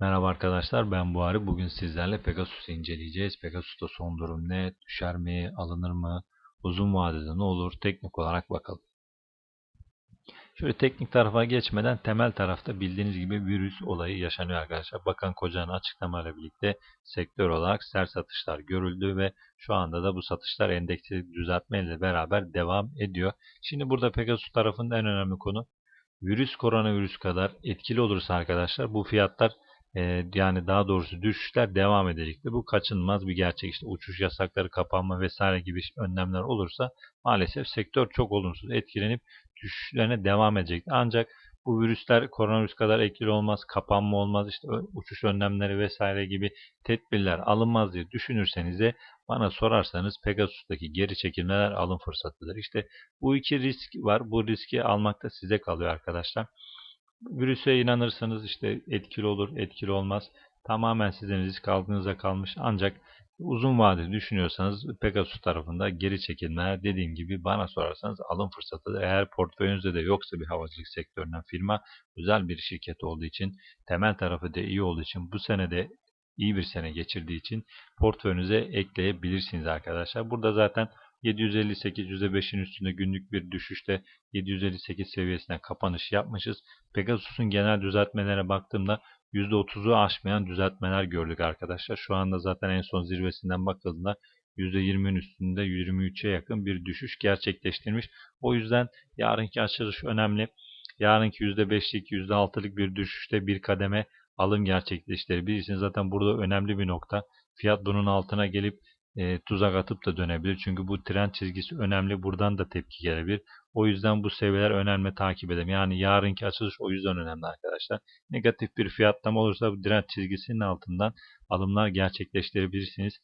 Merhaba arkadaşlar ben Buhari. Bugün sizlerle Pegasus'u inceleyeceğiz. Pegasus'ta son durum ne? Düşer mi? Alınır mı? Uzun vadede ne olur? Teknik olarak bakalım. Şöyle teknik tarafa geçmeden temel tarafta bildiğiniz gibi virüs olayı yaşanıyor arkadaşlar. Bakan Koca'nın açıklamayla birlikte sektör olarak sert satışlar görüldü ve şu anda da bu satışlar endeksi düzeltmeyle beraber devam ediyor. Şimdi burada Pegasus tarafında en önemli konu virüs koronavirüs kadar etkili olursa arkadaşlar bu fiyatlar e, yani daha doğrusu düşüşler devam edecektir. Bu kaçınılmaz bir gerçek. İşte uçuş yasakları kapanma vesaire gibi önlemler olursa maalesef sektör çok olumsuz etkilenip düşüşlerine devam edecek. Ancak bu virüsler koronavirüs kadar etkili olmaz, kapanma olmaz, işte uçuş önlemleri vesaire gibi tedbirler alınmaz diye düşünürseniz de bana sorarsanız Pegasus'taki geri çekilmeler alım fırsatıdır. İşte bu iki risk var. Bu riski almakta size kalıyor arkadaşlar. Virüse inanırsanız işte etkili olur, etkili olmaz. Tamamen sizin risk aldığınıza kalmış. Ancak uzun vadeli düşünüyorsanız Pegasus tarafında geri çekilmeler dediğim gibi bana sorarsanız alım fırsatıdır. Eğer portföyünüzde de yoksa bir havacılık sektöründen firma özel bir şirket olduğu için temel tarafı da iyi olduğu için bu sene de iyi bir sene geçirdiği için portföyünüze ekleyebilirsiniz arkadaşlar. Burada zaten 758 %5'in üstünde günlük bir düşüşte 758 seviyesine kapanış yapmışız. Pegasus'un genel düzeltmelere baktığımda %30'u aşmayan düzeltmeler gördük arkadaşlar. Şu anda zaten en son zirvesinden bakıldığında %20'nin üstünde 23'e yakın bir düşüş gerçekleştirmiş. O yüzden yarınki açılış önemli. Yarınki %5'lik %6'lık bir düşüşte bir kademe alım gerçekleştirebilirsiniz. Zaten burada önemli bir nokta. Fiyat bunun altına gelip e, tuzak atıp da dönebilir. Çünkü bu trend çizgisi önemli. Buradan da tepki gelebilir. O yüzden bu seviyeler önemli takip edelim. Yani yarınki açılış o yüzden önemli arkadaşlar. Negatif bir fiyatlama olursa bu trend çizgisinin altından alımlar gerçekleştirebilirsiniz.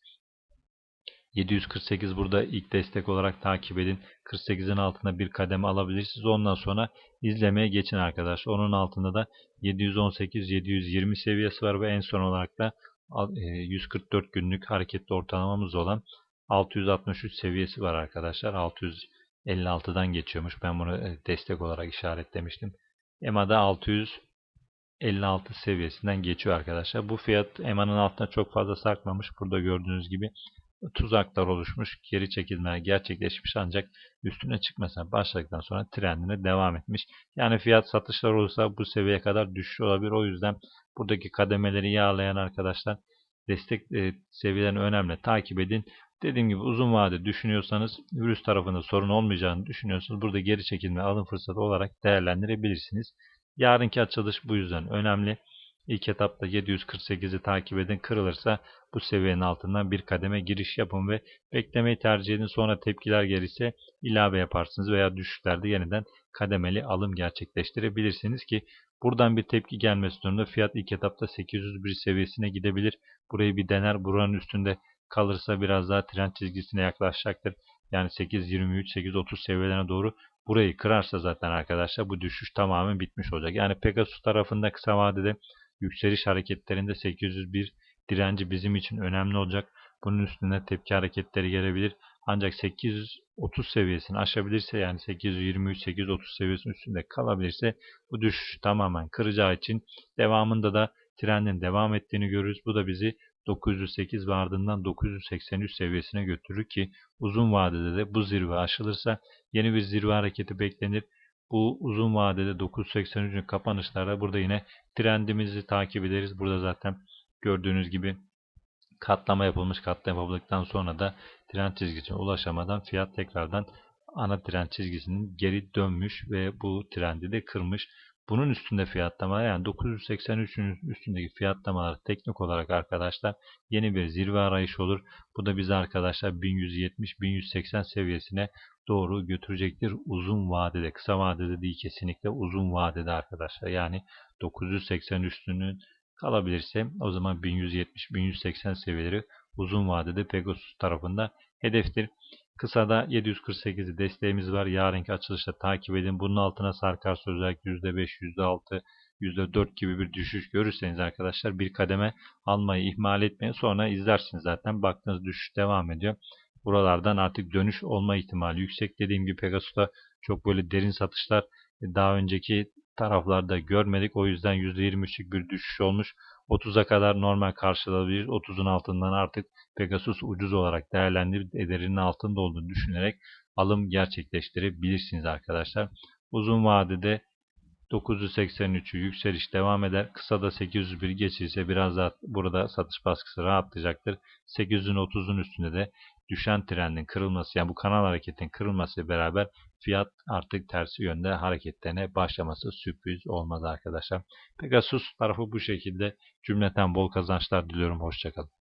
748 burada ilk destek olarak takip edin. 48'in altında bir kademe alabilirsiniz. Ondan sonra izlemeye geçin arkadaşlar. Onun altında da 718-720 seviyesi var ve en son olarak da 144 e, günlük hareketli ortalamamız olan 663 seviyesi var arkadaşlar. 656'dan geçiyormuş. Ben bunu e, destek olarak işaretlemiştim. EMA'da 656 seviyesinden geçiyor arkadaşlar. Bu fiyat EMA'nın altına çok fazla sarkmamış. Burada gördüğünüz gibi tuzaklar oluşmuş, geri çekilmeler gerçekleşmiş ancak üstüne çıkmasına başladıktan sonra trendine devam etmiş. Yani fiyat satışlar olursa bu seviyeye kadar düşüş olabilir. O yüzden buradaki kademeleri yağlayan arkadaşlar destek e, seviyelerini önemli takip edin. Dediğim gibi uzun vade düşünüyorsanız virüs tarafında sorun olmayacağını düşünüyorsanız burada geri çekilme alım fırsatı olarak değerlendirebilirsiniz. Yarınki açılış bu yüzden önemli. İlk etapta 748'i takip edin. Kırılırsa bu seviyenin altından bir kademe giriş yapın ve beklemeyi tercih edin. Sonra tepkiler gelirse ilave yaparsınız veya düşüşlerde yeniden kademeli alım gerçekleştirebilirsiniz ki buradan bir tepki gelmesi durumunda fiyat ilk etapta 801 seviyesine gidebilir. Burayı bir dener. Buranın üstünde kalırsa biraz daha trend çizgisine yaklaşacaktır. Yani 8.23, 8.30 seviyelerine doğru burayı kırarsa zaten arkadaşlar bu düşüş tamamen bitmiş olacak. Yani Pegasus tarafında kısa vadede yükseliş hareketlerinde 801 direnci bizim için önemli olacak. Bunun üstüne tepki hareketleri gelebilir. Ancak 830 seviyesini aşabilirse yani 823-830 seviyesinin üstünde kalabilirse bu düşüş tamamen kıracağı için devamında da trendin devam ettiğini görürüz. Bu da bizi 908 ve ardından 983 seviyesine götürür ki uzun vadede de bu zirve aşılırsa yeni bir zirve hareketi beklenir. Bu uzun vadede 983'ün kapanışlarda burada yine trendimizi takip ederiz. Burada zaten gördüğünüz gibi katlama yapılmış. Katlama yapıldıktan sonra da trend çizgisine ulaşamadan fiyat tekrardan ana trend çizgisinin geri dönmüş ve bu trendi de kırmış. Bunun üstünde fiyatlama yani 983'ün üstündeki fiyatlamalar teknik olarak arkadaşlar yeni bir zirve arayışı olur. Bu da bizi arkadaşlar 1170-1180 seviyesine doğru götürecektir. Uzun vadede, kısa vadede değil kesinlikle uzun vadede arkadaşlar. Yani 980 üstünün kalabilirse o zaman 1170-1180 seviyeleri uzun vadede Pegasus tarafında hedeftir. Kısada 748'i desteğimiz var. Yarınki açılışta takip edin. Bunun altına sarkarsa özellikle %5, %6, %4 gibi bir düşüş görürseniz arkadaşlar bir kademe almayı ihmal etmeyin. Sonra izlersiniz zaten. Baktığınız düşüş devam ediyor. Buralardan artık dönüş olma ihtimali yüksek. Dediğim gibi Pegasus'ta çok böyle derin satışlar daha önceki taraflarda görmedik. O yüzden %23'lük bir düşüş olmuş. 30'a kadar normal karşılanabilir. 30'un altından artık Pegasus ucuz olarak değerlendirip ederinin altında olduğunu düşünerek alım gerçekleştirebilirsiniz arkadaşlar. Uzun vadede 983'ü yükseliş devam eder. Kısa da 801 geçirse biraz daha burada satış baskısı rahatlayacaktır. 830'un üstünde de düşen trendin kırılması yani bu kanal hareketin kırılması beraber fiyat artık tersi yönde hareketlerine başlaması sürpriz olmaz arkadaşlar. Pegasus tarafı bu şekilde cümleten bol kazançlar diliyorum. Hoşçakalın.